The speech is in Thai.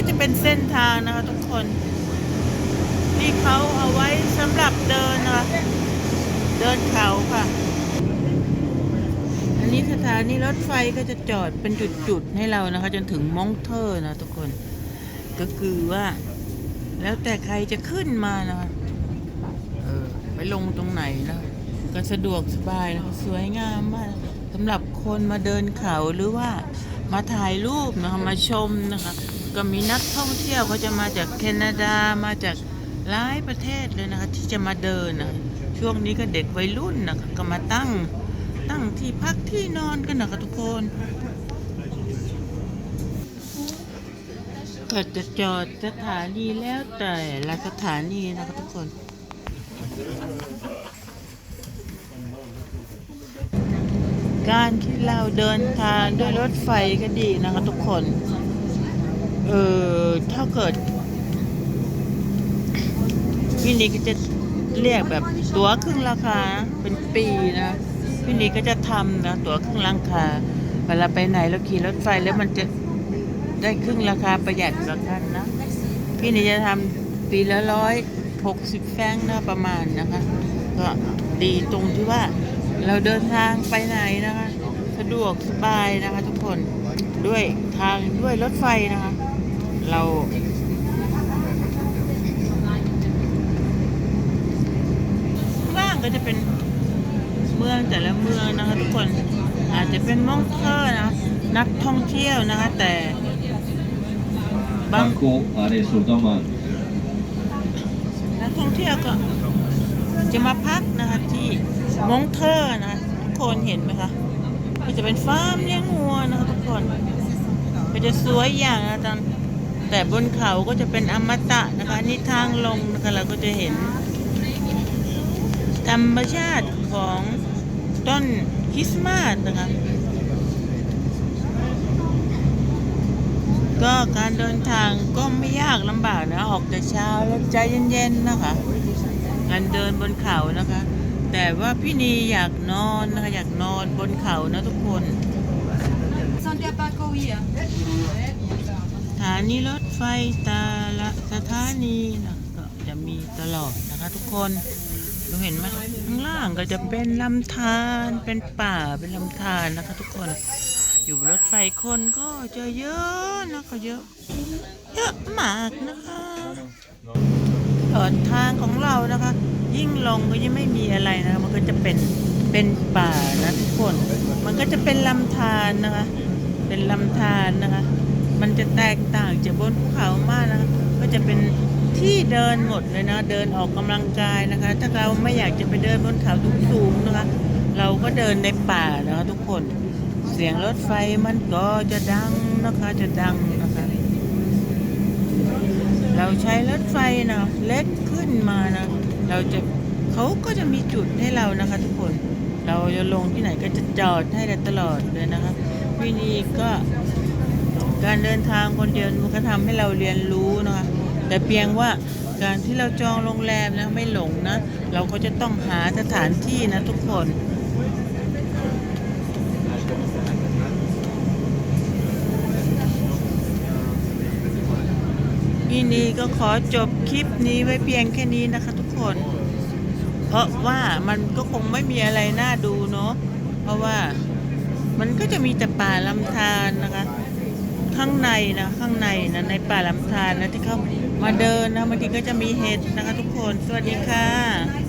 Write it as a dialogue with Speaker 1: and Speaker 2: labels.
Speaker 1: ก็จะเป็นเส้นทางนะคะทุกคนที่เขาเอาไว้สำหรับเดินนะคะเดินเขาค่ะ อันนี้สถานีรถไฟก็จะจอดเป็นจุดๆให้เรานะคะ จนถึงมองเทอร์นะทุกคน ก็คือว่า แล้วแต่ใครจะขึ้นมานะคะเออไปลงตรงไหนนะก็สะดวกสบายนะคะสวยงามมากสำหรับคนมาเดินเขาหรือว่ามาถ่ายรูปนะคะมาชมนะคะ ก็มีนักท่องเที่ยวเขาจะมาจากแคนาดามาจากหลายประเทศเลยนะคะ ที่จะมาเดินนะช่วงนี้ก็เด็กวัยรุ่นนะคะก็มาตั้งตั้งที่พักที่นอนกันนะคะทุกคนก็จะจอดสถานีแล้วแต่ละสถานีนะคะทุกคนการที่เราเดินทางด้วยรถไฟก็ดีนะคะทุกคน เออถ้าเกิดพี่นิกก็จะเรียกแบบตั๋วครึ่งราคาเป็นปีนะพี่นิกก็จะทำนะตั๋วครึ่งราคาเวลาไปไหนเราขี่รถไฟแล้วมันจะได้ครึ่งราคาประหยัดกว่ากันนะพี่นิกจะทำปีละร้อยหกสิบแฟงนะประมาณนะคะก็ดีตรงที่ว่าเราเดินทางไปไหนนะคะ สะดวกสบายนะคะทุกคนด้วยทางด้วยรถไฟนะคะ เราข้างล่างก็จะเป็นเมืองแต่ละเมืองนะคะทุกคนอาจจะเป็นมองเทอร์นะนักท่องเที่ยวนะคะแต่บาง
Speaker 2: Marco Arezo Daman.
Speaker 1: นักท่องเที่ยวก็จะมาพักนะคะที่มงเทอร์นะทุกคนเห็นไหมคะก็จะเป็นฟาร์มเลี้ยงวัวนะคะทุกคนก็จะสวยอย่างนะตอน แต่บนเขาก็จะเป็นอมตะนะคะ นี่ทางลงนะคะเราก็จะเห็น ธรรมชาติของต้นคริสต์มาสนะคะ ก็การเดินทางก็ไม่ยากลำบากนะ ออกแต่เช้าแล้วใจเย็นๆนะคะการเดินบนเขานะคะ แต่ว่าพี่นีอยากนอนนะคะ อยากนอนบนเขานะทุกคน
Speaker 3: Santiago hier.
Speaker 1: สถานีรถไฟต่ละสถานีนะก็จะมีตลอดนะคะทุกคนเราเห็นไหมข้างล่างก็จะเป็นลำธารเป็นป่าเป็นลำธารนะคะ ทุกคน อยู่รถไฟคนก็จะเยอะนะคะเยอะเยอะมากนะคะตลอดทางของเรานะคะ ยิ่งลงก็ยิ่งไม่มีอะไรนะคะมันก็จะเป็นเป็นป่านะทุกคน มันก็จะเป็นลำธารนะคะ เป็นลำธารนะคะ มันจะแตกต่างจากบนภูเขามากนะคะก็จะเป็นที่เดินหมดเลยนะเดินออกกำลังกายนะคะ ถ้าเราไม่อยากจะไปเดินบนเขาสูงๆนะคะ เราก็เดินในป่านะคะทุกคน เสียงรถไฟมันก็จะดังนะคะจะดังนะคะ เราใช้รถไฟนะเล็กขึ้นมานะเราจะเขาก็จะมีจุดให้เรานะคะ ทุกคนเราจะลงที่ไหนก็จะจอดให้เราตลอดเลยนะคะวินีก็ การเดินทางคนเดียวมันก็ทำให้เราเรียนรู้นะคะแต่เพียงว่าการที่เราจองโรงแรมนะไม่หลงนะ เราก็จะต้องหาสถานที่นะทุกคนพี่นีก็ขอจบคลิปนี้ไว้เพียงแค่นี้นะคะทุกคน เพราะว่ามันก็คงไม่มีอะไรน่าดูเนาะเพราะว่ามันก็จะมีแต่ป่าลำธารนะคะ ข้างในนะข้างในนะในป่าลำธารนะที่เขามาเดินนะบางทีก็จะมีเห็ดนะคะทุกคนสวัสดีค่ะ